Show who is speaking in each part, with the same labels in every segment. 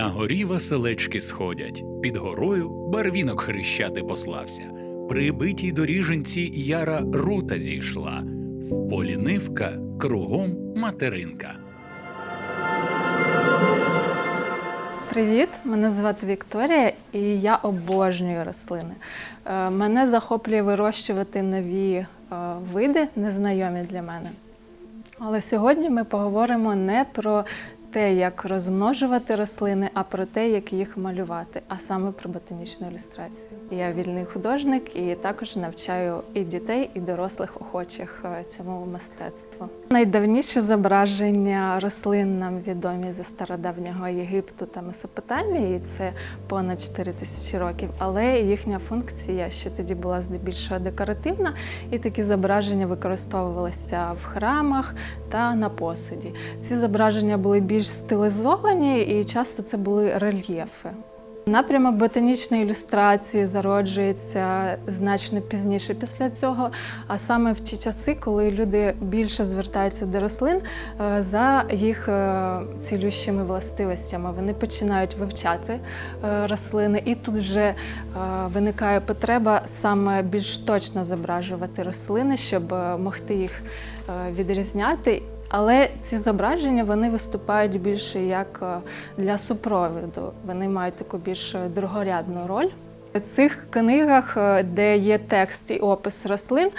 Speaker 1: На горі веселечки сходять, під горою барвінок хрещати послався. При битій доріженці яра рута зійшла, в полі нивка, кругом материнка.
Speaker 2: Привіт, мене звати Вікторія, і я обожнюю рослини. Е, Мене захоплює вирощувати нові е, види, незнайомі для мене. Але сьогодні ми поговоримо не про те, як розмножувати рослини, а про те, як їх малювати, а саме про ботанічну ілюстрацію. Я вільний художник і також навчаю і дітей, і дорослих охочих е, цьому мистецтву. Найдавніші зображення рослин нам відомі зі стародавнього Єгипту та Месопотамії. Це понад 4 тисячі років. Але їхня функція ще тоді була здебільшого декоративна, і такі зображення використовувалися в храмах та на посуді. Ці зображення були більш стилізовані і часто це були рельєфи. Напрямок ботанічної ілюстрації зароджується значно пізніше після цього, а саме в ті часи, коли люди більше звертаються до рослин е, за їх е, цілющими властивостями. Вони починають вивчати е, рослини, і тут вже виникає потреба саме більш точно зображувати рослини, щоб могти їх відрізняти. Але ці зображення вони виступають більше як е, для супроводу. Вони мають таку більш е, другорядну роль. В цих книгах, е, де є текст і опис рослин,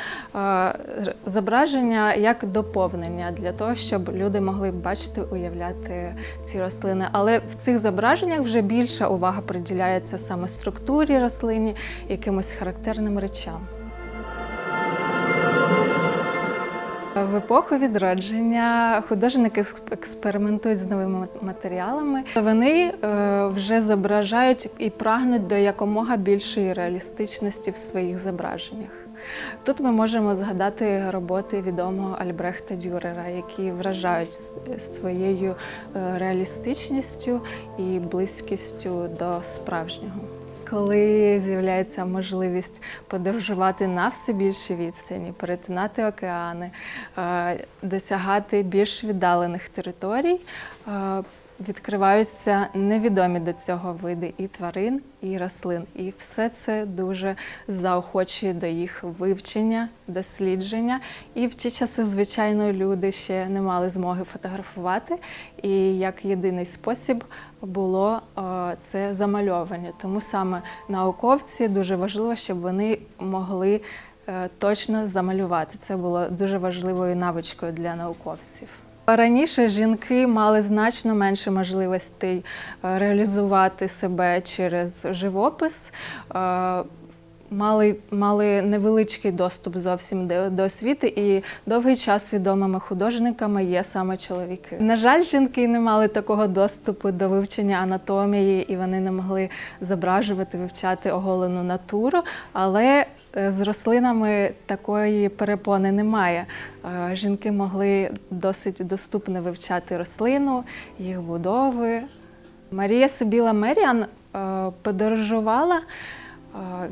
Speaker 2: зображення як доповнення для того, щоб люди могли бачити, уявляти ці рослини. Але в цих зображеннях вже більша увага приділяється саме структурі рослині, якимось характерним речам. В епоху відродження художники експериментують з новими матеріалами. Вони е, вже зображають і прагнуть до якомога більшої реалістичності в своїх зображеннях. Тут ми можемо згадати роботи відомого Альбрехта Дюрера, які вражають своєю е, реалістичністю і близькістю до справжнього. Коли з'являється можливість подорожувати на все більші відстані, перетинати океани, е, досягати більш віддалених територій, е, відкриваються невідомі до цього види і тварин, і рослин. І все це дуже заохочує до їх вивчення, дослідження. І в ті часи, звичайно, люди ще не мали змоги фотографувати. І як єдиний спосіб було е, це замальовування. Тому саме науковці дуже важливо, щоб вони могли е, точно замалювати. Це було дуже важливою навичкою для науковців. Раніше жінки мали значно менше можливостей е, реалізувати себе через живопис. е, Мали, мали невеличкий доступ зовсім до, до освіти, і довгий час відомими художниками є саме чоловіки. На жаль, жінки не мали такого доступу до вивчення анатомії, і вони не могли зображувати, вивчати оголену натуру. Але з рослинами такої перепони немає. Е, Жінки могли досить доступно вивчати рослину, їх будови. Марія Сибіла Меріан е, подорожувала, е,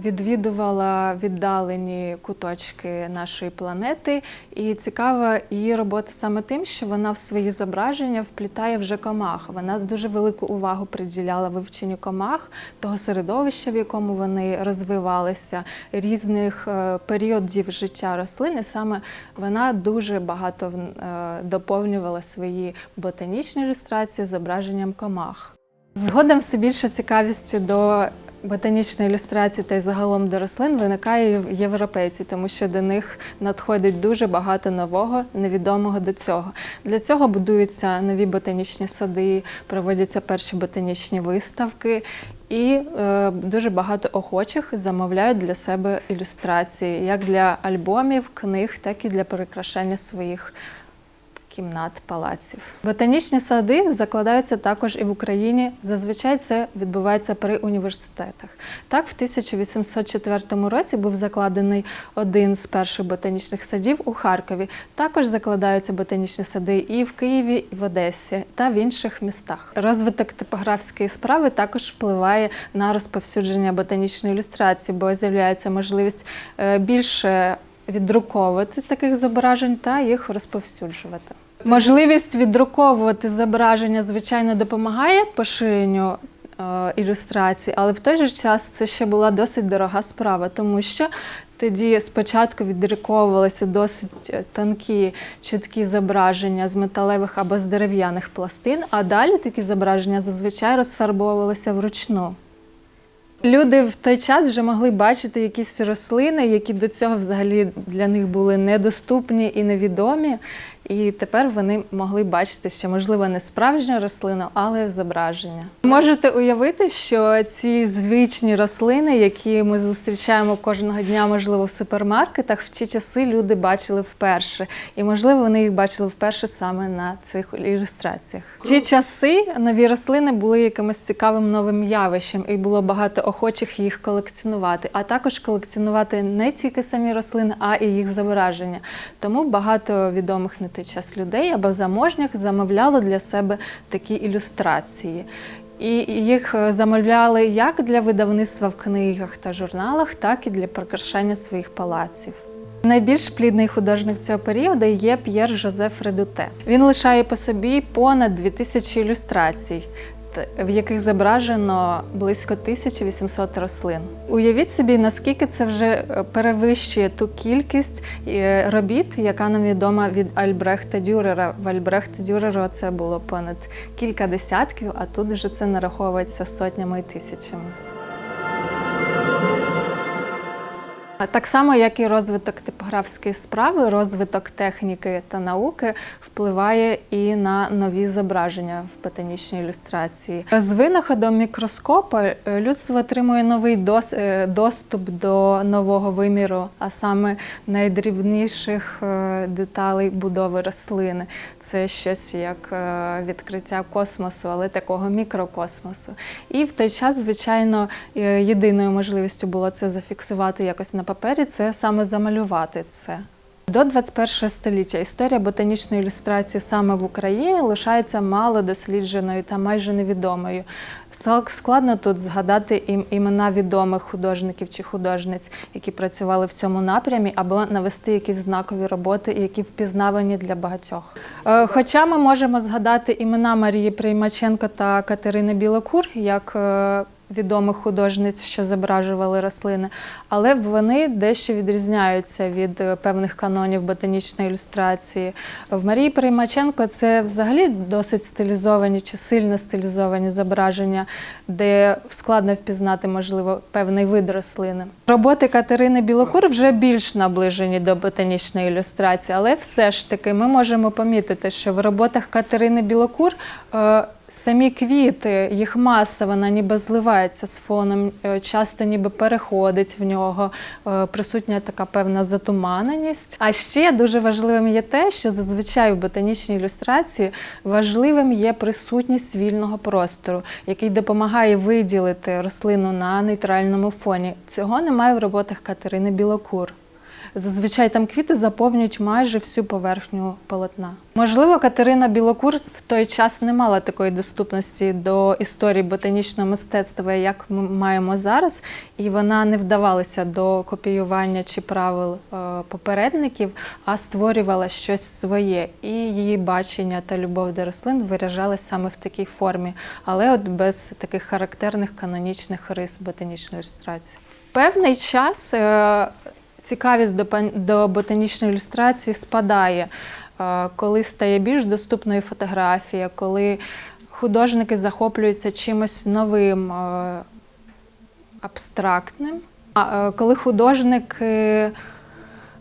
Speaker 2: відвідувала віддалені куточки нашої планети. І цікава її робота саме тим, що вона в свої зображення вплітає вже комах. Вона дуже велику увагу приділяла вивченню комах, того середовища, в якому вони розвивалися, різних е, періодів життя рослин. І саме вона дуже багато е, доповнювала свої ботанічні ілюстрації зображенням комах. Згодом все більше цікавісті до ботанічної ілюстрації та й загалом до рослин виникає в європейці, тому що до них надходить дуже багато нового, невідомого до цього. Для цього будуються нові ботанічні сади, проводяться перші ботанічні виставки. І е, дуже багато охочих замовляють для себе ілюстрації, як для альбомів, книг, так і для прикрашання своїх кімнат, палаців. Ботанічні сади закладаються також і в Україні. Зазвичай це відбувається при університетах. Так, в 1804 році був закладений один з перших ботанічних садів у Харкові. Також закладаються ботанічні сади і в Києві, і в Одесі та в інших містах. Розвиток типографської справи також впливає на розповсюдження ботанічної ілюстрації, бо з'являється можливість е, більше віддруковувати таких зображень та їх розповсюджувати. Можливість віддруковувати зображення, звичайно, допомагає поширенню ілюстрацій, але в той же час це ще була досить дорога справа, тому що тоді спочатку віддруковувалися досить е, тонкі, чіткі зображення з металевих або з дерев'яних пластин, а далі такі зображення зазвичай розфарбовувалися вручну. Люди в той час вже могли бачити якісь рослини, які до цього взагалі для них були недоступні і невідомі. І тепер вони могли бачити, що можливо не справжню рослину, але зображення. Можете уявити, що ці звичні рослини, які ми зустрічаємо кожного дня, можливо, в супермаркетах, в ті часи люди бачили вперше. І можливо, вони їх бачили вперше саме на цих ілюстраціях. В ті часи нові рослини були якимось цікавим новим явищем, і було багато охочих їх колекціонувати, а також колекціонувати не тільки самі рослини, а і їх зображення. Тому багато відомих на той час людей або заможніх замовляло для себе такі ілюстрації. І їх е, замовляли як для видавництва в книгах та журналах, так і для прикрашання своїх палаців. Найбільш плідний художник цього періоду є П'єр Жозеф Редуте. Він лишає по собі понад 2000 ілюстрацій, в яких зображено близько 1800 рослин. Уявіть собі, наскільки це вже е, перевищує ту кількість е, робіт, яка нам відома від Альбрехта Дюрера. В Альбрехта Дюрера це було понад кілька десятків, а тут вже це нараховується сотнями і тисячами. Так само, як і розвиток типографської справи, розвиток техніки та науки впливає і на нові зображення в ботанічній ілюстрації. З винаходом мікроскопа е, людство отримує новий дос- е, доступ до нового виміру, а саме найдрібніших е, деталей будови рослини. Це щось як відкриття космосу, але такого мікрокосмосу. І в той час, звичайно, єдиною можливістю було це зафіксувати якось на папері, це саме замалювати це. До 21 століття історія ботанічної ілюстрації саме в Україні лишається мало дослідженою та майже невідомою. Ск- Складно тут згадати ім- імена відомих художників чи художниць, які працювали в цьому напрямі, або навести якісь знакові роботи, які впізнавані для багатьох. Е, Хоча ми можемо згадати імена Марії Приймаченко та Катерини Білокур як е, відомих художниць, що зображували рослини, але вони дещо відрізняються від е, певних канонів ботанічної ілюстрації. В Марії Приймаченко це взагалі досить стилізовані чи сильно стилізовані зображення, де складно впізнати, можливо, певний вид рослини. Роботи Катерини Білокур вже більш наближені до ботанічної ілюстрації, але все ж таки ми можемо помітити, що в роботах Катерини Білокур е, Самі квіти, їх маса, вона ніби зливається з фоном, е, часто ніби переходить в нього, е, присутня така певна затуманеність. А ще дуже важливим є те, що зазвичай в ботанічній ілюстрації важливим є присутність вільного простору, який допомагає виділити рослину на нейтральному фоні. Цього немає в роботах Катерини Білокур. Зазвичай там квіти заповнюють майже всю поверхню полотна. Можливо, Катерина Білокур в той час не мала такої доступності до історії ботанічного мистецтва, як ми маємо зараз, і вона не вдавалася до копіювання чи правил е, попередників, а створювала щось своє. І її бачення та любов до рослин виражалися саме в такій формі, але от без таких характерних канонічних рис ботанічної ілюстрації. Певний час е, цікавість до, ботанічної ілюстрації спадає, е, коли стає більш доступною фотографія, коли художники захоплюються чимось новим, е, абстрактним. А е, коли художники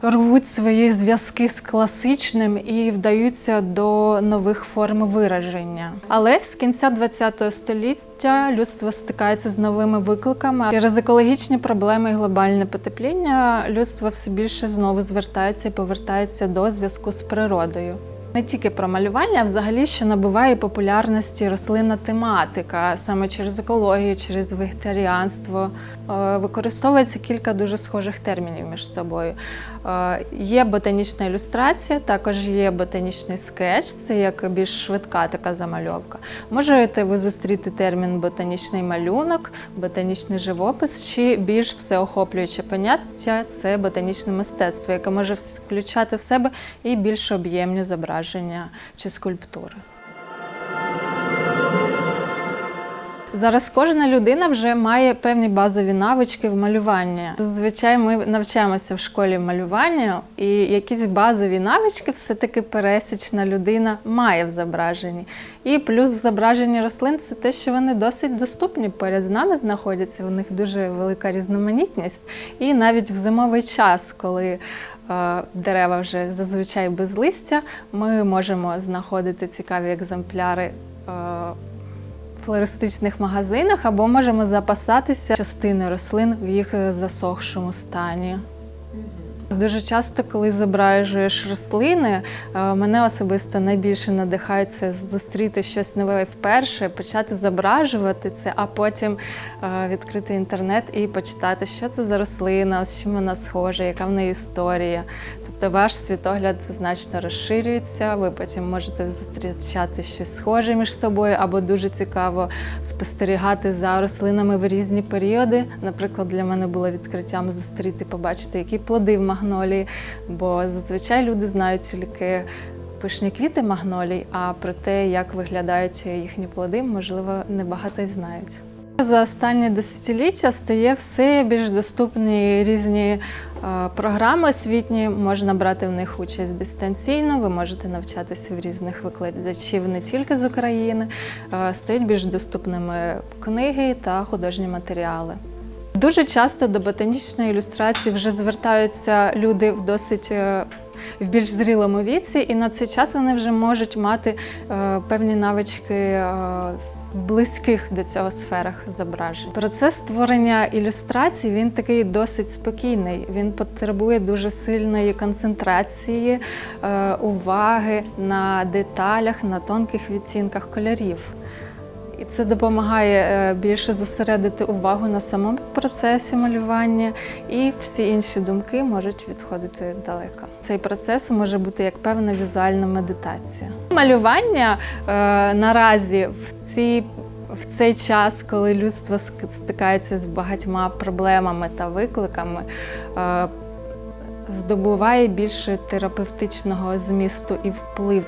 Speaker 2: рвуть свої зв'язки з класичним і вдаються до нових форм вираження. Але з кінця ХХ століття людство стикається з новими викликами. Через екологічні проблеми і глобальне потепління людство все більше знову звертається і повертається до зв'язку з природою. Не тільки про малювання, а взагалі ще набуває популярності рослинна тематика, саме через екологію, через вегетаріанство. Е, Використовується кілька дуже схожих термінів між собою. Е, Є ботанічна ілюстрація, також є ботанічний скетч, це як більш швидка така замальовка. Можете ви зустріти термін ботанічний малюнок, ботанічний живопис чи більш всеохоплююче поняття це ботанічне мистецтво, яке може включати в себе і більш об'ємні зображення. Зображення чи скульптури. Зараз кожна людина вже має певні базові навички в малюванні. Зазвичай ми навчаємося в школі малювання, і якісь базові навички все-таки пересічна людина має в зображенні. І плюс в зображенні рослин це те, що вони досить доступні, поряд з нами знаходяться. У них дуже велика різноманітність. І навіть в зимовий час, коли дерева вже зазвичай без листя, ми можемо знаходити цікаві екземпляри. е, в флористичних магазинах або можемо запасатися частиною рослин в їх е, засохшому стані. Дуже часто, коли зображуєш рослини, е, мене особисто найбільше надихає це зустріти щось нове вперше, почати зображувати це, а потім е, відкрити інтернет і почитати, що це за рослина, з чим вона схожа, яка в неї історія. Тобто ваш світогляд значно розширюється. Ви потім можете зустрічати щось схоже між собою, або дуже цікаво спостерігати за рослинами в різні періоди. Наприклад, для мене було відкриттям зустріти, побачити, які плоди в магнолії, бо зазвичай люди знають тільки. Пишні квіти магнолій, а про те, як виглядають їхні плоди, можливо, небагато й знають. За останні десятиліття стає все більш доступні різні е, програми освітні. Можна брати в них участь дистанційно. Ви можете навчатися в різних викладачів не тільки з України. Е, Стають більш доступними книги та художні матеріали. Дуже часто до ботанічної ілюстрації вже звертаються люди в досить е, в більш зрілому віці, і на цей час вони вже можуть мати певні навички. В близьких до цього сферах зображень. Процес створення ілюстрацій він такий досить спокійний. Він потребує дуже сильної концентрації, е, уваги на деталях, на тонких відцінках кольорів. І це допомагає е, більше зосередити увагу на самому процесі малювання, і всі інші думки можуть відходити далеко. Цей процес може бути як певна візуальна медитація. Малювання е, наразі в цій в цей час, коли людство стикається з багатьма проблемами та викликами, е, здобуває більше терапевтичного змісту і впливу.